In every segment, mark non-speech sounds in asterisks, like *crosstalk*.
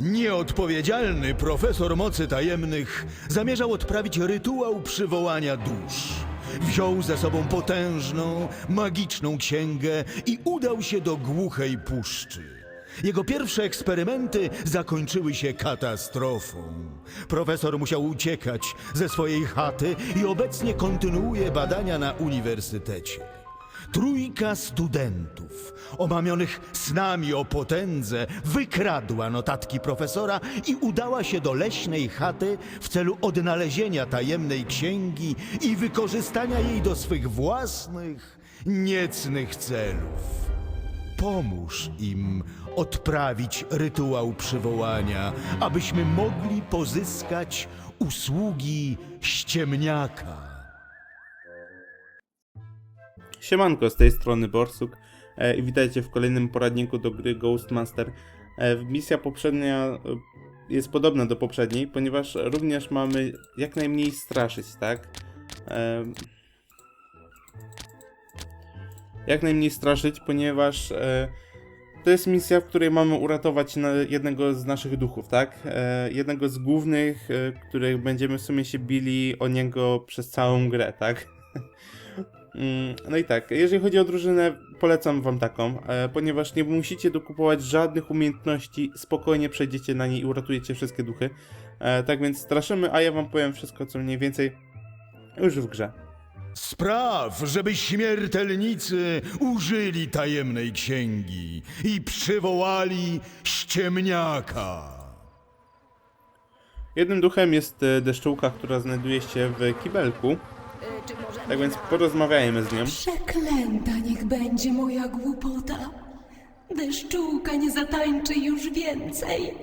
Nieodpowiedzialny profesor mocy tajemnych zamierzał odprawić rytuał przywołania dusz. Wziął ze sobą potężną, magiczną księgę i udał się do głuchej puszczy. Jego pierwsze eksperymenty zakończyły się katastrofą. Profesor musiał uciekać ze swojej chaty i obecnie kontynuuje badania na uniwersytecie. Trójka studentów, omamionych snami o potędze, wykradła notatki profesora i udała się do leśnej chaty w celu odnalezienia tajemnej księgi i wykorzystania jej do swych własnych, niecnych celów. Pomóż im odprawić rytuał przywołania, abyśmy mogli pozyskać usługi ściemniaka. Siemanko, z tej strony Borsuk e, i witajcie w kolejnym poradniku do gry Ghostmaster. E, misja poprzednia e, jest podobna do poprzedniej, ponieważ również mamy jak najmniej straszyć, tak? Jak najmniej straszyć, ponieważ to jest misja, w której mamy uratować jednego z naszych duchów, tak? Jednego z głównych, których będziemy w sumie się bili o niego przez całą grę, tak? *laughs* Mm, No i tak, jeżeli chodzi o drużynę, polecam wam taką, e, ponieważ nie musicie dokupować żadnych umiejętności, spokojnie przejdziecie na niej i uratujecie wszystkie duchy. E, tak więc straszymy, a ja wam powiem wszystko, co mniej więcej już w grze. Spraw, żeby śmiertelnicy użyli tajemnej księgi i przywołali ściemniaka. Jednym duchem jest e, deszczułka, która znajduje się w kibelku, tak więc porozmawiajmy z nią. Przeklęta niech będzie moja głupota. Deszczułka nie zatańczy już więcej.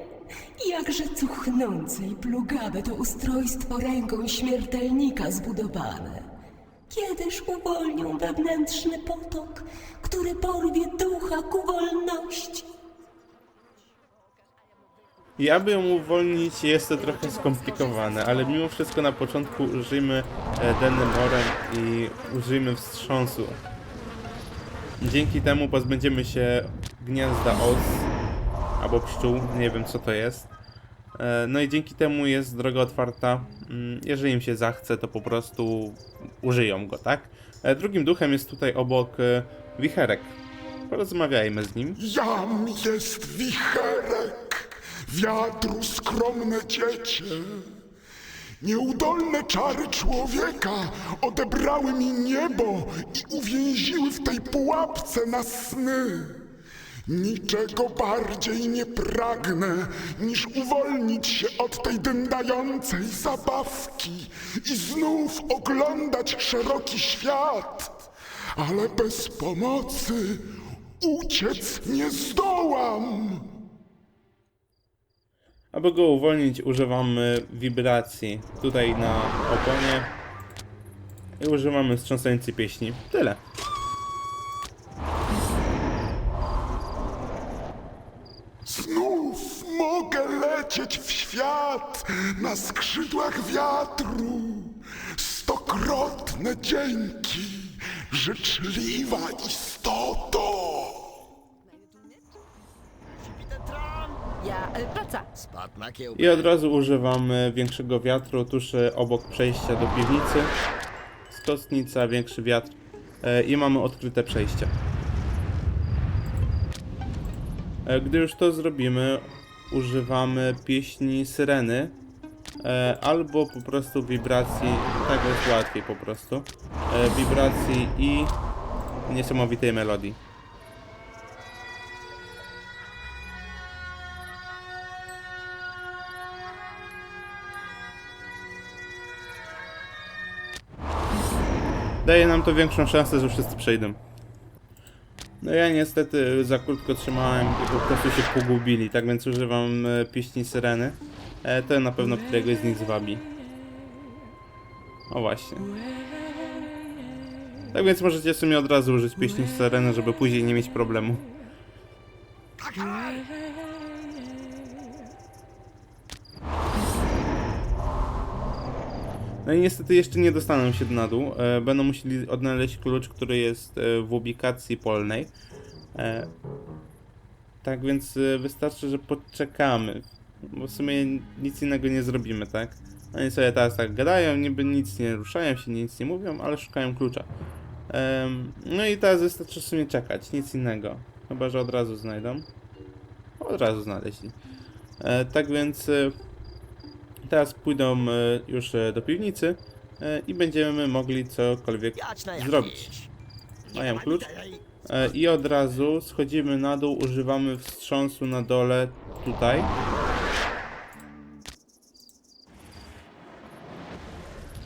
Jakże cuchnące i plugawe to ustrojstwo ręką śmiertelnika zbudowane. Kiedyż uwolnią wewnętrzny potok, który porwie ducha ku wolności? I aby ją uwolnić jest to trochę skomplikowane, ale mimo wszystko na początku użyjmy e, dennym orem i użyjmy wstrząsu. Dzięki temu pozbędziemy się gniazda os albo pszczół, nie wiem co to jest. E, No i dzięki temu jest droga otwarta. Mm, Jeżeli im się zachce, to po prostu użyją go, tak? E, Drugim duchem jest tutaj obok wicherek. Porozmawiajmy z nim. Jam jest wicherek, wiatru skromne dziecię. Nieudolne czary człowieka odebrały mi niebo i uwięziły w tej pułapce na sny. Niczego bardziej nie pragnę, niż uwolnić się od tej dędającej zabawki i znów oglądać szeroki świat. Ale bez pomocy uciec nie zdołam. Aby go uwolnić, używamy wibracji tutaj na oponie i używamy wstrząsającej pieśni. Tyle. Znów mogę lecieć w świat na skrzydłach wiatru. Stokrotne dzięki, życzliwa istoto. Ja, e, praca. I od razu używamy większego wiatru tuż e, obok przejścia do piwnicy. Skostnica, większy wiatr e, i mamy odkryte przejście. E, Gdy już to zrobimy, używamy pieśni syreny e, albo po prostu wibracji, tak jest łatwiej po prostu, e, wibracji i niesamowitej melodii. Daje nam to większą szansę, że wszyscy przejdą. No ja niestety za krótko trzymałem i po prostu się pogubili, tak więc używam e, pieśni syreny. E, to na pewno któregoś z nich zwabi. O właśnie. Tak więc możecie w sumie od razu użyć pieśni syreny, żeby później nie mieć problemu. No i niestety jeszcze nie dostaną się na dół. E, będą musieli odnaleźć klucz, który jest e, w ubikacji polnej. E, tak więc wystarczy, że poczekamy bo w sumie nic innego nie zrobimy, tak? Oni sobie teraz tak gadają, niby nic nie ruszają się, nic nie mówią, ale szukają klucza. No i teraz wystarczy w sumie czekać, nic innego. Chyba, że od razu znajdą. Od razu znaleźli. Tak więc teraz pójdą e, już e, do piwnicy e, i będziemy mogli cokolwiek zrobić. Mają klucz. I od razu schodzimy na dół, używamy wstrząsu na dole tutaj.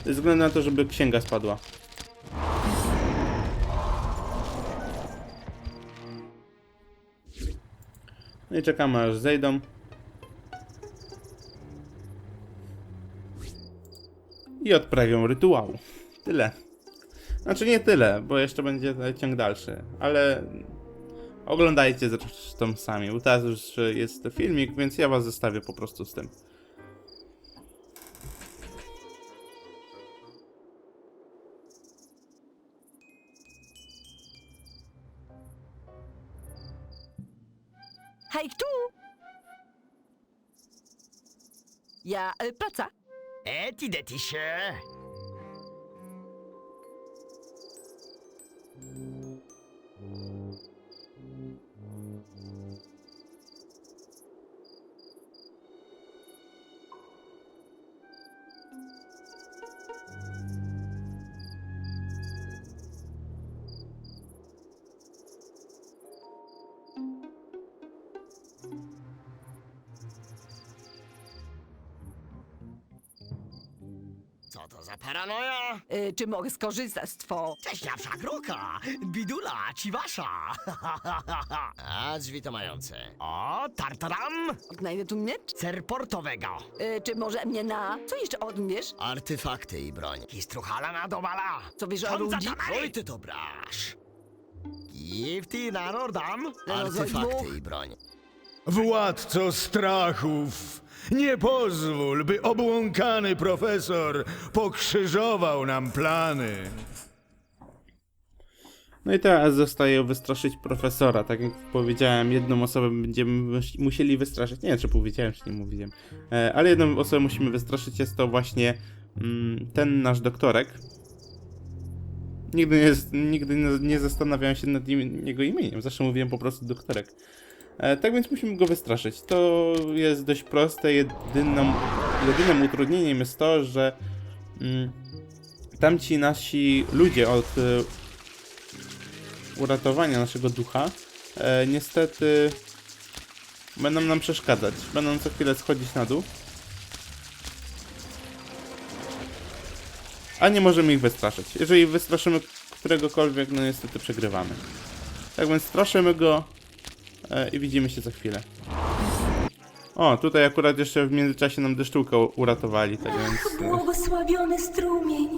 Ze względu na to, żeby księga spadła. No i czekamy aż zejdą. I odprawią rytuał. Tyle. Znaczy nie tyle, bo jeszcze będzie ciąg dalszy, ale oglądajcie zresztą sami, bo teraz już jest filmik, więc ja was zostawię po prostu z tym. Hej, tu! Ja, y, praca. Eti deti się. Co to za paranoja? Y, czy mogę skorzystać z two? Cześniawsza kruka, bidula, ciwasza. *laughs* A drzwi to mające. O, tartaram, Odnajdę tu miecz? cer portowego. Y, czy może mnie na... Co jeszcze odmiesz? Artefakty i broń. Kistruchala na dobala. Co wiesz o ludzi? Oj, ty to brasz. Gifty na nordam. Lelo, Artefakty i broń. Władco strachów, nie pozwól, by obłąkany profesor pokrzyżował nam plany. No i teraz zostaje wystraszyć profesora. Tak jak powiedziałem, jedną osobę będziemy mus- musieli wystraszyć. Nie wiem, czy powiedziałem, czy nie mówiłem. E, ale jedną osobę musimy wystraszyć. Jest to właśnie mm, ten nasz doktorek. Nigdy nie, nigdy nie- zastanawiałem się nad jego imieniem. Zawsze mówiłem po prostu doktorek. E, tak więc musimy go wystraszyć. To jest dość proste. Jedyną, jedynym utrudnieniem jest to, że mm, tamci nasi ludzie od e, uratowania naszego ducha, e, niestety będą nam przeszkadzać. Będą co chwilę schodzić na dół. A nie możemy ich wystraszyć. Jeżeli wystraszymy któregokolwiek, no niestety przegrywamy. Tak więc straszymy go i widzimy się za chwilę. O, tutaj akurat jeszcze w międzyczasie nam deszczułkę uratowali, tak więc... e, Błogosławiony strumień,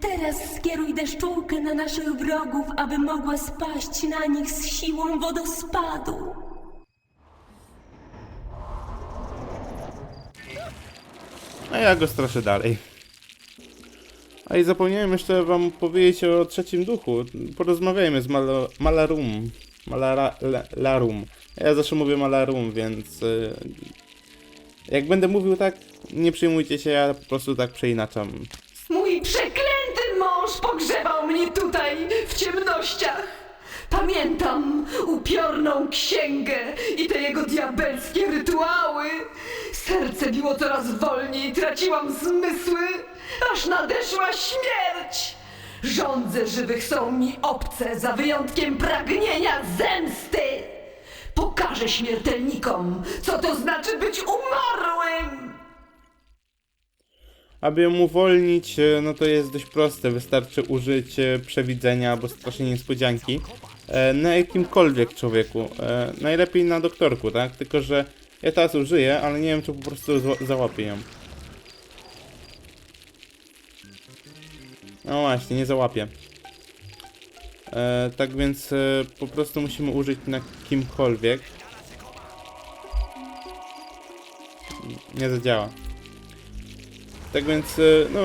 teraz skieruj deszczułkę na naszych wrogów, aby mogła spaść na nich z siłą wodospadu. A ja go straszę dalej. A i zapomniałem jeszcze wam powiedzieć o trzecim duchu. Porozmawiajmy z Malo, Malarum. Malara, la, Larum. Ja zawsze mówię Malarum, więc... y, jak będę mówił tak, nie przejmujcie się, ja po prostu tak przeinaczam. Mój przeklęty mąż pogrzebał mnie tutaj, w ciemnościach. Pamiętam upiorną księgę i te jego diabelskie rytuały. Serce biło coraz wolniej, traciłam zmysły, aż nadeszła śmierć. Żądze żywych są mi obce, za wyjątkiem pragnienia zemsty. Pokażę śmiertelnikom, co to znaczy być umarłym. Aby ją uwolnić, e, no to jest dość proste. Wystarczy użyć przewidzenia albo strasznej niespodzianki e, na jakimkolwiek człowieku. E, Najlepiej na doktorku, tak? Tylko, że ja teraz użyję, ale nie wiem, czy po prostu załapię ją. No właśnie, nie załapię. E, tak więc e, po prostu musimy użyć na kimkolwiek. Nie zadziała. Tak więc, y, no,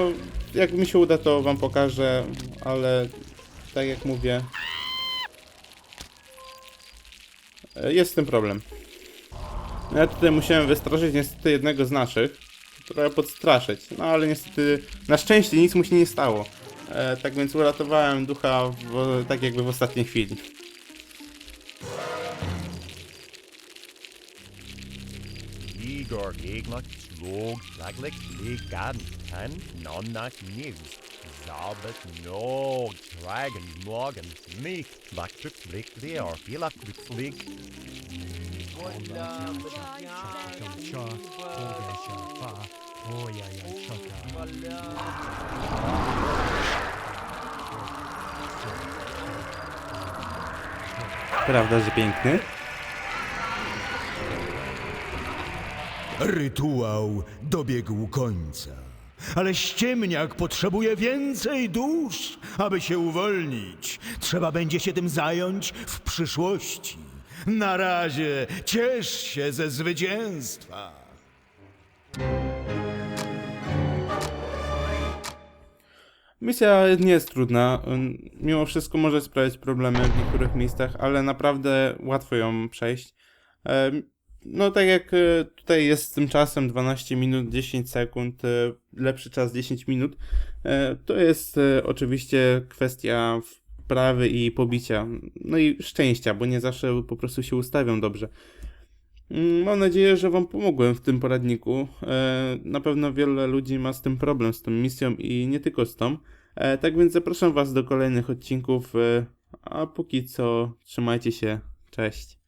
jak mi się uda, to wam pokażę, ale tak jak mówię, y, jest z tym problem. Ja tutaj musiałem wystraszyć niestety jednego z naszych. Trochę podstraszyć. No ale niestety, na szczęście nic mu się nie stało. E, tak więc uratowałem ducha w, tak jakby w ostatniej chwili. Igor Eglock slog laglik ligan ten nonnak news. Zabet nog dragon morgen meek baktruk blick the or bilak blick Prawda, że piękny? Rytuał dobiegł końca. Ale ściemniak potrzebuje więcej dusz, aby się uwolnić. Trzeba będzie się tym zająć w przyszłości. Na razie ciesz się ze zwycięstwa. Misja nie jest trudna. Mimo wszystko może sprawiać problemy w niektórych miejscach, ale naprawdę łatwo ją przejść. No tak jak e, tutaj jest z tym czasem 12 minut 10 sekund, e, lepszy czas 10 minut, e, to jest oczywiście kwestia wprawy i pobicia. No i szczęścia, bo nie zawsze po prostu się ustawią dobrze. Mm, Mam nadzieję, że Wam pomogłem w tym poradniku. E, Na pewno wiele ludzi ma z tym problem, z tą misją i nie tylko z tą. E, Tak więc zapraszam Was do kolejnych odcinków. e, A póki co, trzymajcie się. Cześć.